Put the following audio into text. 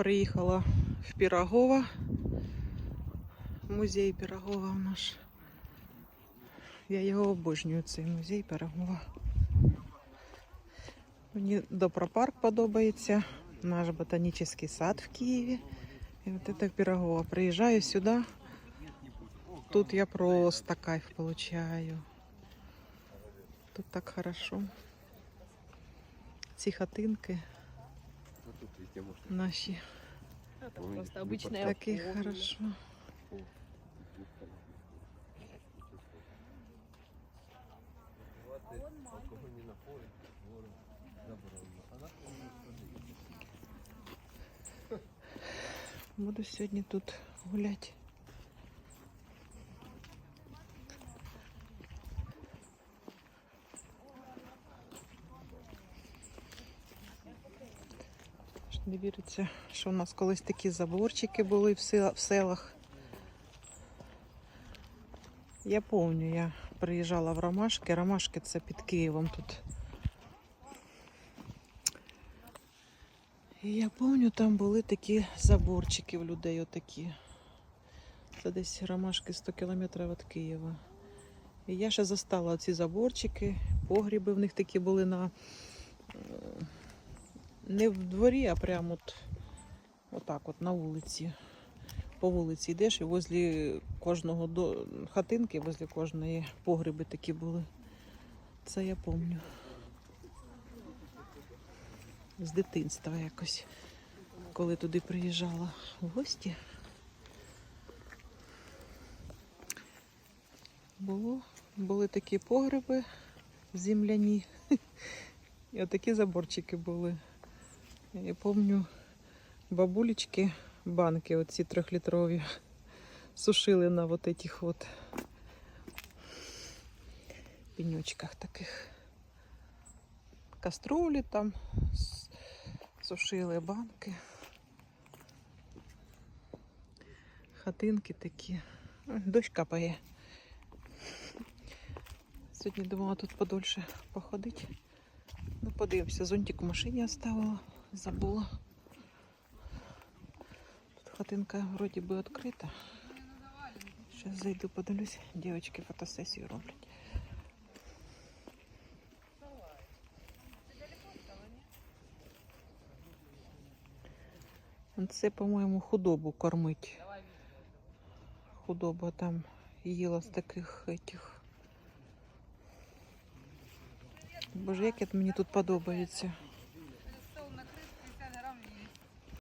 Приїхала в Пірогова. Музей Пірогова наш. Я його обожнюю, цей музей Пірогова. Мені Добропарк подобається. Наш ботанічний сад в Києві. І от це Пірогова. Приїжджаю сюди. Тут я просто кайф получаю. Тут так хорошо. Ці хатинки наші. Это Ой, просто ну, обычная Такі форма. хорошо. Алкогольні напої, ворог, заборонено. А нас Буду сьогодні тут гуляти. Не віриться, що у нас колись такі заборчики були в селах. Я пам'ятаю, я приїжджала в Ромашки. Ромашки це під Києвом тут. І я пам'ятаю, там були такі заборчики в людей отакі. Це десь ромашки 100 кілометрів від Києва. І я ще застала ці заборчики, погріби в них такі були на е, не в дворі, а прямо от, отак от на вулиці. По вулиці йдеш і возле кожного до... хатинки, возле кожної погреби такі були. Це я пам'ятаю. З дитинства якось, коли туди приїжджала в гості. Було, були такі погреби земляні. І отакі заборчики були. Я пам'ятаю, бабулечки банки оці трьохлітрові сушили на вот этих вот пенечках таких. Каструлі там сушили банки. Хатинки такі. Дощ капає. Сьогодні думала тут подольше походити. Ну, подивимося, зонтик в машині оставила, забула. Тут хатинка вроді би відкрита. Зараз зайду, подивлюсь, дівчатки фотосесію роблять. Це, по-моєму, худобу кормить. Худоба там їла з таких этих. Боже, як мені тут подобається.